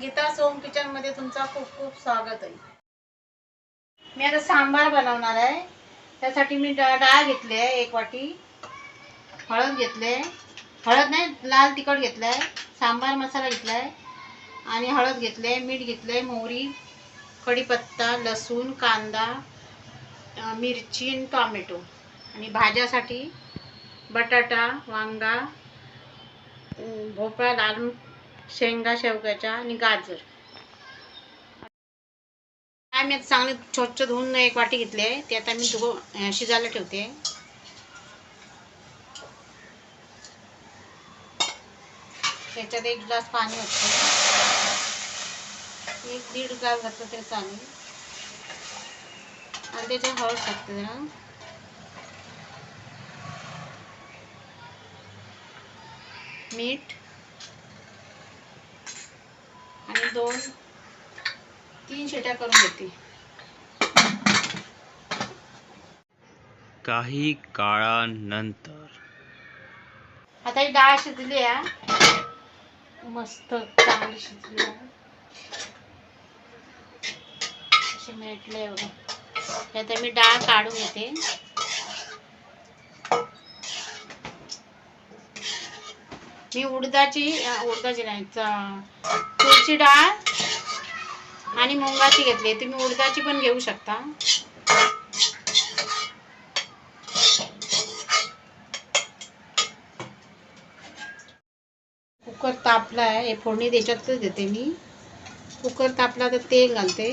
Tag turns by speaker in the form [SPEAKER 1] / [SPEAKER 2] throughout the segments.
[SPEAKER 1] गीता सोम किचनमध्ये तुमचा खूप खूप स्वागत आहे. मी आता सांबार बनवणार आहे. त्यासाठी मी डा- डाळ घेतली आहे एक वाटी. हळद घेतले हळद नाही लाल तिखट घेतलं आहे. सांबार मसाला घेतलाय आणि हळद घेतले मीठ घेतले मोहरी कढीपत्ता लसूण कांदा मिरची आणि टॉमॅटो. आणि भाज्यासाठी बटाटा वांगा भोपळा लाल शेंगा शेवग्याच्या आणि गाजर. काय मी आता चांगले स्वच्छ धुवून एक वाटी घेतली आहे. ते आता मी धु शिजायला ठेवते. त्याच्यात एक ग्लास पाणी होतं एक दीड ग्लास घातलं तरी चालेल. आणि त्याच्यात हळद टाकते जरा. मीठ आणि दोन तीन शिट्या करून घेते.
[SPEAKER 2] काही काळानंतर.
[SPEAKER 1] आता ही डाळ शिजली आहे. मस्त चांगली शिजली आहे. अशी बघा. त्यात मी डाळ काढून घेते. मी उडदाची उडदाची नाही तुरीची डाळ आणि मुंगाची घेतली. तुम्ही उडदाची पण घेऊ शकता. कुकर तापला आहे हे फोडणी त्याच्यातच देते मी. कुकर तापला तर तेल घालते.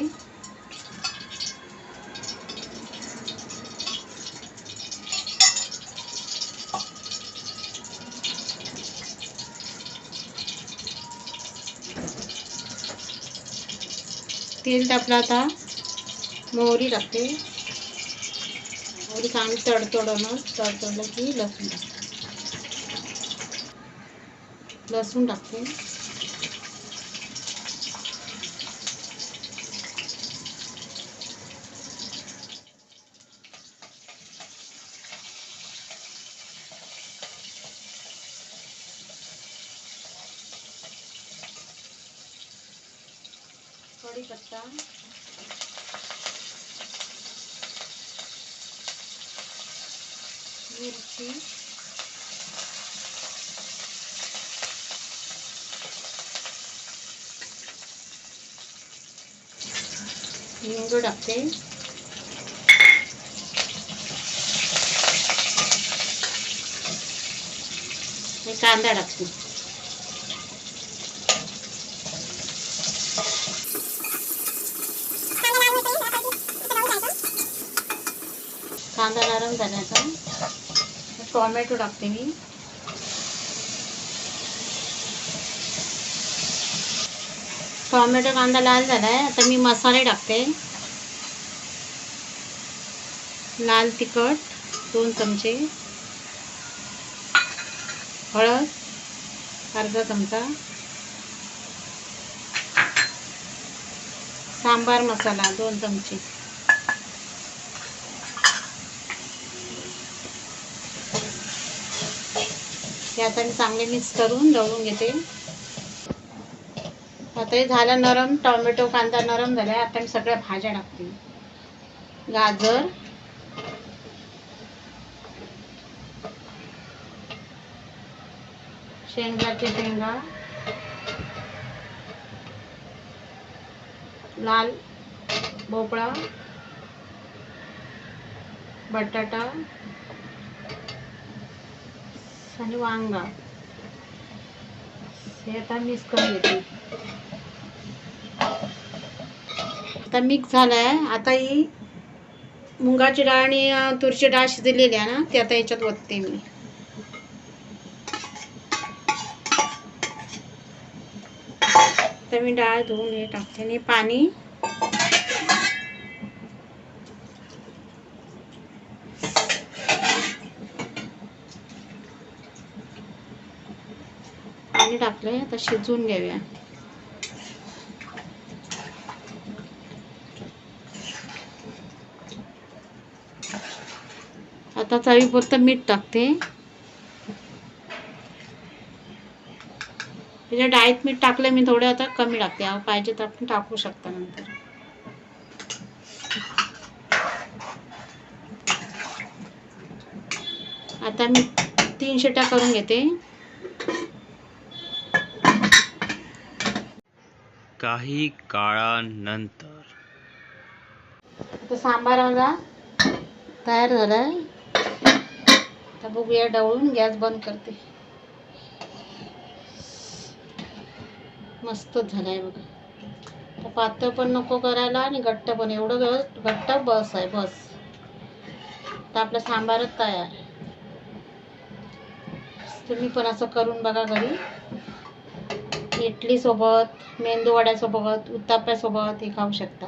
[SPEAKER 1] तेल तापलं आता. मोहरी टाकते. मोहरी चांगली तडतडवणं तडतडलं की लसूण टाकते. लसूण टाकते. कढीपत्ता मिरची. हिंग टाकते. कांदा टाकते. कांदा नरम झाल्याचा. टोमॅटो टाकते मी. टोमॅटो कांदा लाल झालाय आता मी मसाले टाकते. लाल तिखट दोन चमचे. हळद अर्धा चमचा. सांबार मसाला दोन चमचे. हे आता मी चांगले मिक्स करून दळून घेते. आता हे झालं नरम टोमॅटो कांदा नरम झाला आता मी सगळ्या भाज्या टाकते. गाजर. शेंगाचे शेंगा. लाल भोपळा. बटाटा. आणि वांगा. हे आता मिक्स करून घेते. आता मिक्स झालाय. आता ही मुंगाची डाळ आणि तुरची तुरीची डाळ शिजलेली आहे ना ती आता याच्यात ओतते मी. तर मी डाळ धुवून हे टाकते आणि पाणी पाणी टाकलंय आता शिजवून घेऊया. आता चवीपुरतं मीठ टाकते. त्याच्या डाळीत मीठ टाकलं मी थोडं आता कमी टाकते. पाहिजे तर आपण टाकू शकता नंतर. आता मी तीन शिट्या करून घेते.
[SPEAKER 2] काही काळानंतर.
[SPEAKER 1] आता सांबार माझा तयार झालाय. आता बघूया डवळून गॅस बंद करते. मस्तच झालाय बघा. पातळ पण नको करायला आणि घट्ट पण. एवढं घट्ट बस आहे बस. तर आपला सांबारच तयार तुम्ही पण असं करून बघा घरी. इडली सोबत मेंदू उत्ताप्यासोबत हे खाऊ शकता.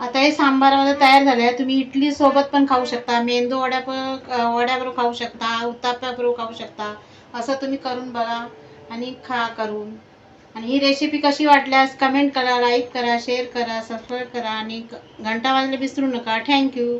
[SPEAKER 1] आता हे सांबारमध्ये तयार झाले आहे तुम्ही इडली सोबत पण खाऊ शकता मेंदू वड्या वड्याबरोबर खाऊ शकता उत्ताप्याबरोबर खाऊ शकता. असं तुम्ही करून बघा आणि खा करून. आणि ही रेसिपी कशी वाटल्यास कमेंट करा लाईक करा शेअर करा सबस्क्राईब करा आणि घंटा वाजले विसरू नका. थँक्यू